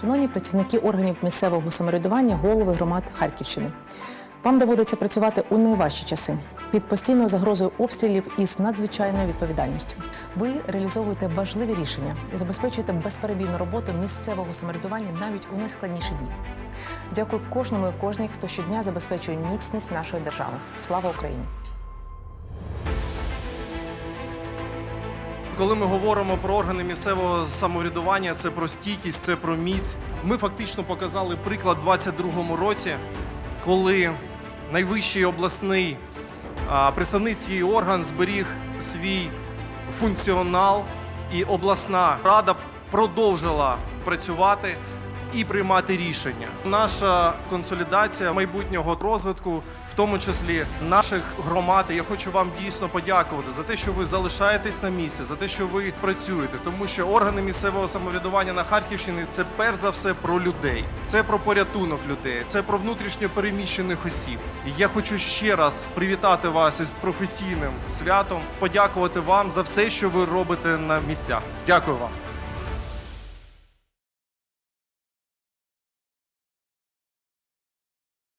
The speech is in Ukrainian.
Шановні працівники органів місцевого самоврядування, голови громад Харківщини. Вам доводиться працювати у найважчі часи під постійною загрозою обстрілів із надзвичайною відповідальністю. Ви реалізовуєте важливі рішення і забезпечуєте безперебійну роботу місцевого самоврядування навіть у найскладніші дні. Дякую кожному і кожній, хто щодня забезпечує міцність нашої держави. Слава Україні! Коли ми говоримо про органи місцевого самоврядування, це про стійкість, це про міць. Ми фактично показали приклад у 22-му році, коли найвищий обласний представницький орган зберіг свій функціонал, і обласна рада продовжила працювати і приймати рішення. Наша консолідація майбутнього розвитку, в тому числі наших громад. Я хочу вам дійсно подякувати за те, що ви залишаєтесь на місці, за те, що ви працюєте, тому що органи місцевого самоврядування на Харківщині це перш за все про людей, це про порятунок людей, це про внутрішньо переміщених осіб. Я хочу ще раз привітати вас із професійним святом, подякувати вам за все, що ви робите на місцях. Дякую вам.